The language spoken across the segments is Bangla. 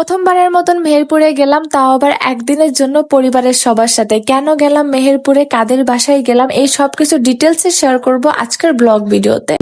প্রথমবারের মতন মেহেরপুরে গেলাম, তাও আবার একদিনের জন্য পরিবারের সবার সাথে। কেন গেলাম মেহেরপুরে, কাদের বাসায় গেলাম, এই সবকিছু ডিটেলসে শেয়ার করব আজকের ব্লগ ভিডিওতে।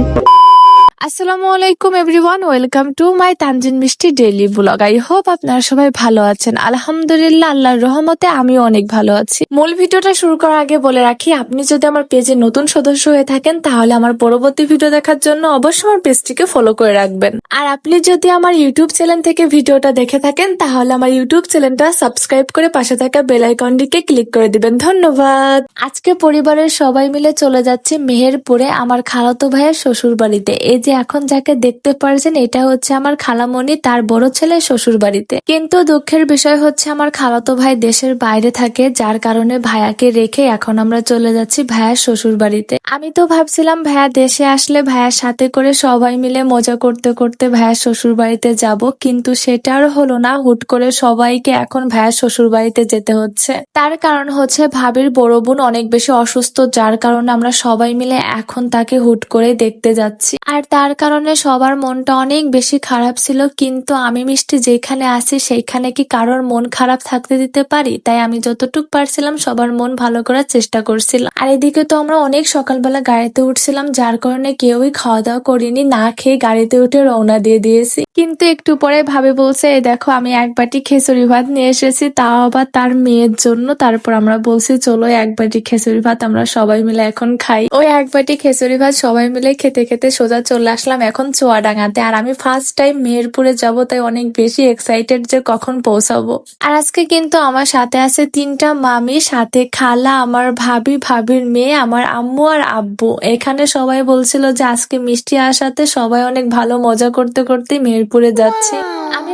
আসসালামু আলাইকুম everyone welcome to my Tanjin Mishti daily vlog I hope আপনারা সবাই ভালো আছেন। আলহামদুলিল্লাহ, আল্লাহর রহমতে আমিও অনেক ভালো আছি। মূল ভিডিওটা শুরু করার আগে বলে রাখি, আপনি যদি আমার পেজে নতুন সদস্য হয়ে থাকেন, তাহলে আমার পরবর্তী ভিডিও দেখার জন্য অবশ্যই আমার পেজটিকে ফলো করে রাখবেন। আর আপনি যদি আমার ইউটিউব চ্যানেল থেকে ভিডিওটা দেখে থাকেন, তাহলে আমার ইউটিউব চ্যানেলটা সাবস্ক্রাইব করে পাশে থাকা বেল আইকনটিকে ক্লিক করে দিবেন। ধন্যবাদ। আজকে পরিবারের সবাই মিলে চলে যাচ্ছে মেহেরপুরে, আমার খালাতো ভাইয়ের শ্বশুর বাড়িতে এই যে এখন যাকে দেখতে পারছেন, এটা হচ্ছে আমার খালামণি, তার বড় ছেলে শ্বশুর বাড়িতে কিন্তু দুঃখের বিষয় হচ্ছে আমার খালাতো ভাই দেশের বাইরে থাকে, যার কারণে ভাইয়াকে রেখে এখন আমরা চলে যাচ্ছি ভাইয়ার শ্বশুর বাড়িতে আমি তো ভাবছিলাম ভাইয়া দেশে আসলে ভাইয়ার সাথে করে সবাই মিলে মজা করতে করতে ভাইয়ার শ্বশুর বাড়িতে যাব, কিন্তু সেটা আর হলো না, হুট করে সবাইকে এখন ভাইয়ার শ্বশুর বাড়িতে যেতে হচ্ছে। তার কারণ হচ্ছে ভাবির বড় বোন অনেক বেশি অসুস্থ, যার কারণে আমরা সবাই মিলে এখন তাকে হুট করে দেখতে যাচ্ছি। আর তার কারণে সবার মনটা অনেক বেশি খারাপ ছিল, কিন্তু আমি মিষ্টি যেখানে আছি সেইখানে কি কারোর মন খারাপ থাকতে দিতে পারি? তাই আমি যতটুক পারছিলাম সবার মন ভালো করার চেষ্টা করছিলাম। আর এদিকে তো আমরা অনেক সকালবেলা গাড়িতে উঠছিলাম, যার কারণে কেউই খাওয়া দাওয়া করিনি, না খেয়ে গাড়িতে উঠে রওনা দিয়ে দিয়েছি। কিন্তু একটু পরে ভাবে বলছে, এই দেখো, আমি এক বাটি খেসুরি ভাত নিয়ে এসেছি, তাও আবার তার মেয়ের জন্য। তারপর আমরা বলছি, চলো, এক বাটি খেসুরি ভাত আমরা সবাই মিলে এখন খাই। ওই এক বাটি খেসুরি ভাত সবাই মিলে খেতে খেতে সোজা চলে আসলাম এখন চুয়াডাঙ্গাতে। আর আমি ফার্স্ট টাইম মেহেরপুরে যাব, তাই অনেক বেশি এক্সাইটেড যে কখন পৌঁছাবো। আর আজকে কিন্তু আমার সাথে আছে তিনটা মামি, সাথে খালা, আমার ভাবি, ভাবির মেয়ে, আমার আম্মু আর আব্বু। এখানে সবাই বলছিল যে আজকে মিষ্টি আসাতে সবাই অনেক ভালো মজা করতে করতে মেহেরপুরে যাচ্ছে।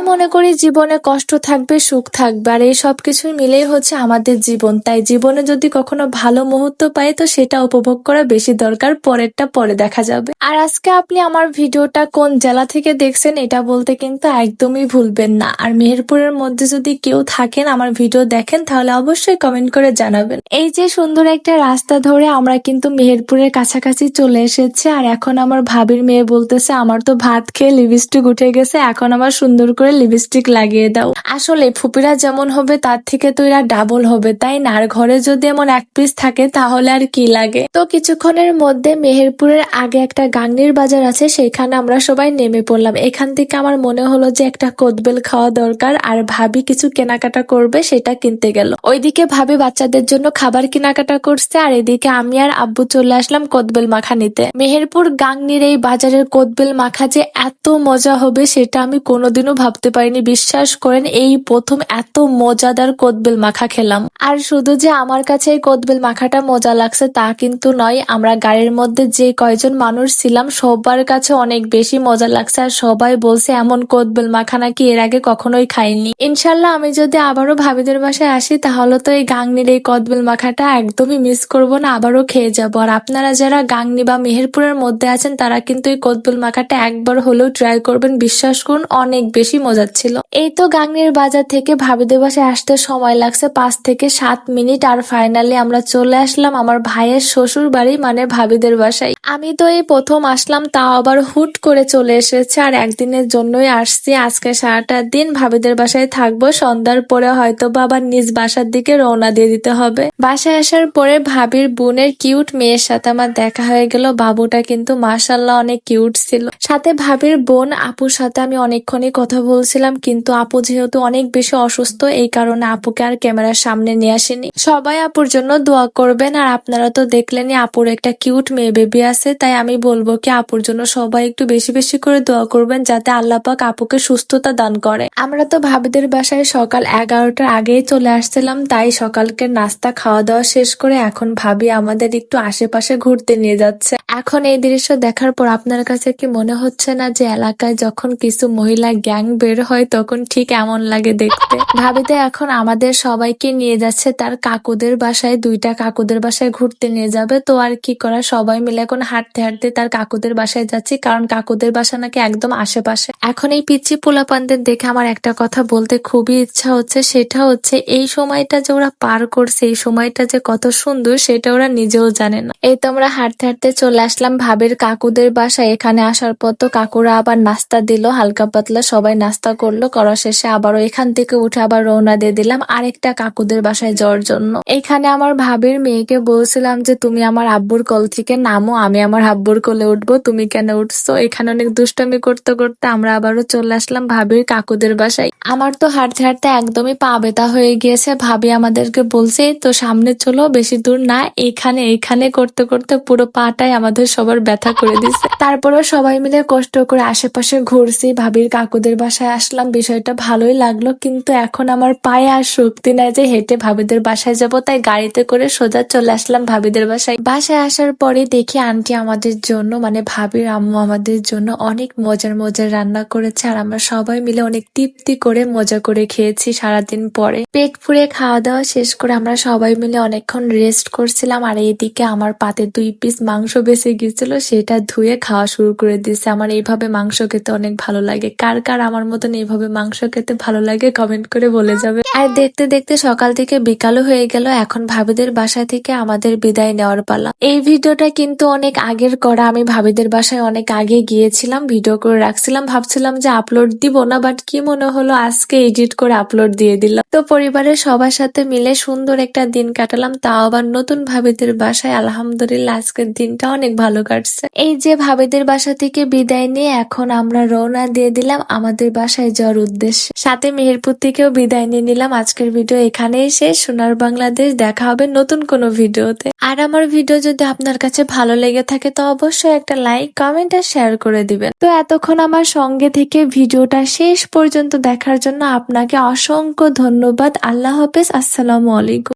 মনে করি জীবনে কষ্ট থাকবে, সুখ থাকবে। আর এই সব কিছুই মিলেই হচ্ছে আমাদের জীবন। তাই জীবনে যদি কখনো ভালো মুহূর্ত পাই, তো সেটা উপভোগ করা বেশি দরকার। পরেরটা পরে দেখা যাবে। আর আজকে আপনি আমার ভিডিওটা কোন জেলা থেকে দেখছেন, এটা বলতে কিন্তু একদমই ভুলবেন না। আর মেহেরপুরের মধ্যে যদি কেউ থাকেন, আমার ভিডিও দেখেন, তাহলে অবশ্যই কমেন্ট করে জানাবেন। এই যে সুন্দর একটা রাস্তা ধরে আমরা কিন্তু মেহেরপুরের কাছাকাছি চলে এসেছি। আর এখন আমার ভাবির মেয়ে বলতেছে, আমার তো ভাত খেয়ে লিপস্টিক উঠে গেছে, এখন আমার সুন্দর করে লিপস্টিক লাগিয়ে দাও। আসলে ফুপিরা যেমন হবে, তার থেকে তো এরা ডাবল হবে, তাই না? আর ঘরে যদি এমন এক পিস থাকে, তাহলে আর কি লাগে? তো কিছুক্ষণের মধ্যে মেহেরপুরের আগে একটা গাংনির বাজার আছে, সেখানে আমরা সবাই নেমে পড়লাম। এখান থেকে আমার মনে হলো যে একটা কোদবেল খাওয়া দরকার, আর ভাবি কিছু কেনাকাটা করবে, সেটা কিনতে গেল। ওইদিকে ভাবি বাচ্চাদের জন্য খাবার কেনাকাটা করছে, আর এদিকে আমি আর আব্বু চলে আসলাম কোদবেল মাখা নিতে। মেহেরপুর গাংনির এই বাজারের কোদবেল মাখা যে এত মজা হবে, সেটা আমি কোনোদিনও ভাবতে পারিনি, বিশ্বাস করেন, এই প্রথম এত মজাদার কোদবেল মাখা খেলাম। আর শুধু যে আমার কাছে এই কোদবেল মাখাটা মজা লাগছে তা কিন্তু নয়, আমরা গাড়ির মধ্যে যে কয়জন মানুষ ছিলাম, সবার কাছে অনেক বেশি মজা লাগছে। আর সবাই বলছে, এমন কোদবেল মাখা নাকি এর আগে কখনোই খাইনি। ইনশাল্লাহ আমি যদি আবারও ভাবিদের বাসায় আসি, তাহলে তো এই গাংনির এই কদবেল মাখাটা একদমই মিস করব না, আবারও খেয়ে যাব। আর আপনারা যারা গাংনি বা মেহেরপুরের মধ্যে আছেন, তারা কিন্তু এই কদবেল মাখাটা একবার হলেও ট্রাই করবেন। বিশ্বাস করুন, অনেক বেশি মজার ছিল এই তো গাংনির বাজার থেকে ভাবিদের বাসায় আসতে সময় লাগছে পাঁচ থেকে সাত মিনিট আর ফাইনালি আমরা চলে আসলাম আমার ভাইয়ের শ্বশুর বাড়ি মানে ভাবিদের বাসায়। আমি তো এই প্রথম আসলাম, তাও আবার হুট করে চলে এসেছে আর একদিনের জন্যই আসছি। আজকে সারাটা দিন ভাবিদের বাসায় থাকব, সন্ধ্যার পরে হয়তো বা আবার নিজ বাসার দিকে রওনা দিয়ে দিতে হবে। বাসায় আসার পরে ভাবির বোনের কিউট মেয়ের সাথে আমার দেখা হয়ে গেল। বাবুটা কিন্তু মাশাল্লাহ অনেক কিউট ছিল। সাথে ভাবির বোন, আপুর সাথে আমি অনেকক্ষণই কথা বলছিলাম, কিন্তু আপু যেহেতু অনেক বেশি অসুস্থ, এই কারণে আপুকে আর ক্যামেরার সামনে নিয়ে আসেনি। সবাই আপুর জন্য দোয়া করবেন, আর আপনারা তো দেখলেনই আপুর একটা কিউট মেয়ে বেবি আছে, তাই আমি বলব কি আপুর জন্য সবাই একটু বেশি বেশি করে দোয়া করবেন, যাতে আল্লাহ পাক আপুকে সুস্থতা দান করে। আমরা তো ভাবিদের বাসায় সকাল এগারোটার আগেই চলে আসছিলাম, তাই সকালকে নাস্তা খাওয়া দাওয়া শেষ করে এখন ভাবি আমাদের একটু আশেপাশে ঘুরতে নিয়ে যাচ্ছে। এখন এই দৃশ্য দেখার পর আপনার কাছে কি মনে হচ্ছে না যে এলাকায় যখন কিছু মহিলা গ্যাং বের হয় তখন ঠিক এমন লাগে দেখতে। ভাবিতে এখন আমাদের সবাইকে নিয়ে যাচ্ছে তার কাকুদের বাসায়, দুইটা কাকুদের বাসায় ঘুরতে নিয়ে যাবে। তো আর কি করা, সবাই মিলে এখন হাঁটতে হাঁটতে তার কাকুদের বাসায় বাসায় যাচ্ছি, কারণ কাকুদের বাসা নাকি একদম আশেপাশে। এখন এই পিচ্ছি পোলাপানদের দেখে আমার একটা কথা বলতে খুবই ইচ্ছা হচ্ছে, সেটা হচ্ছে এই সময়টা যে ওরা পার করছে, এই সময়টা যে কত সুন্দর, সেটা ওরা নিজেও জানে না। এই তো আমরা হাঁটতে হাঁটতে চলে আসলাম ভাবির কাকুদের বাসায়। এখানে আসার পর তো কাকুরা আবার নাস্তা দিল, হালকা পাতলা সবাই নাস্তা করল, করা শেষে আবারও এখান থেকে উঠে আবার রওনা দিয়ে দিলাম আরেকটা কাকুদের বাসায় যাওয়ার জন্য। এখানে আমার ভাবির মেয়েকে বলছিলাম যে, তুমি আমার আব্বুর কল থেকে নামো, আমি আমার আব্বুর কোলে উঠবো, তুমি কেন উঠছো? এখানে অনেক দুষ্টামি করতে করতে আমরা আবারও চলে আসলাম ভাবির কাকুদের বাসায়। আমার তো হাঁটতে হাঁটতে একদমই পা ব্যথা হয়ে গিয়েছে। ভাবি আমাদেরকে বলছে তো সামনে চলো, বেশি দূর না, এখানে এখানে করতে করতে পুরো পাটাই আমাদের সবার ব্যথা করে দিছে। তারপরেও সবাই মিলে কষ্ট করে আশেপাশে ঘুরছি ভাবির কাকুদের বাসায়। আসলাম, বিষয়টা ভালোই লাগল, কিন্তু এখন আমার পায়ে আর শক্তি নাই যে হেঁটে ভাবিদের বাসায় যাব, তাই গাড়িতে করে সোজা চলে আসলাম ভাবিদের বাসায়। বাসায় আসার পরে দেখি আন্টি আমাদের জন্য মানে ভাবির আম্মু আমাদের জন্য অনেক মজার মজার রান্না করেছে, আর আমরা সবাই মিলে অনেক তৃপ্তি করে মজা করে খেয়েছি সারাদিন পরে। পেট ফুরে খাওয়া দাওয়া শেষ করে আমরা সবাই মিলে অনেকক্ষণ রেস্ট করছিলাম, আর এইদিকে আমার পাতে দুই পিস মাংস বেঁচে গিয়েছিল, সেটা ধুয়ে খাওয়া শুরু করে দিয়েছে। আমার এইভাবে মাংস খেতে অনেক ভালো লাগে। কার কার আমার মতন এইভাবে মাংস খেতে ভালো লাগে কমেন্ট করে বলে যাবে। আর দেখতে দেখতে সকাল থেকে বিকালও হয়ে গেল, এখন ভাবিদের বাসা থেকে আমাদের বিদায় নেওয়ার পালা। এই ভিডিওটা কিন্তু অনেক আগের করা, আমি ভাবিদের বাসায় অনেক আগে গিয়েছিলাম ভিডিও করে রাখছিলাম, ভাবছিলাম যে আপলোড দিব না বাট কি মনে হলো, আজকে এডিট করে আপলোড দিয়ে দিলাম। তো পরিবারের সবার সাথে মিলে সুন্দর একটা দিন কাটালাম, তাও আবার নতুন ভাবিদের বাসায়, আলহামদুলিল্লাহ আজকের দিনটা অনেক ভালো কাটছে। এই যে ভাবিদের বাসা থেকে বিদায় নিয়ে এখন আমরা রওনা দিয়ে দিলাম, আমাদের বাসায় যাওয়ার উদ্দেশ্যে। সাথে মেহেরপুর থেকেও বিদায় নিয়ে নিলাম আজকের ভিডিও এখানেই শেষ। সোনার বাংলাদেশ, দেখা হবে নতুন কোনো ভিডিওতে। আর আমার ভিডিও যদি আপনার কাছে ভালো লেগে থাকে, তো অবশ্যই একটা লাইক, কমেন্ট আর শেয়ার করে দিবেন। তো এতক্ষণ আমার সঙ্গে থেকে ভিডিওটা শেষ পর্যন্ত দেখার জন্য আপনাকে অসংখ্য ধন্যবাদ। আল্লাহ হাফেজ, আসসালামু আলাইকুম।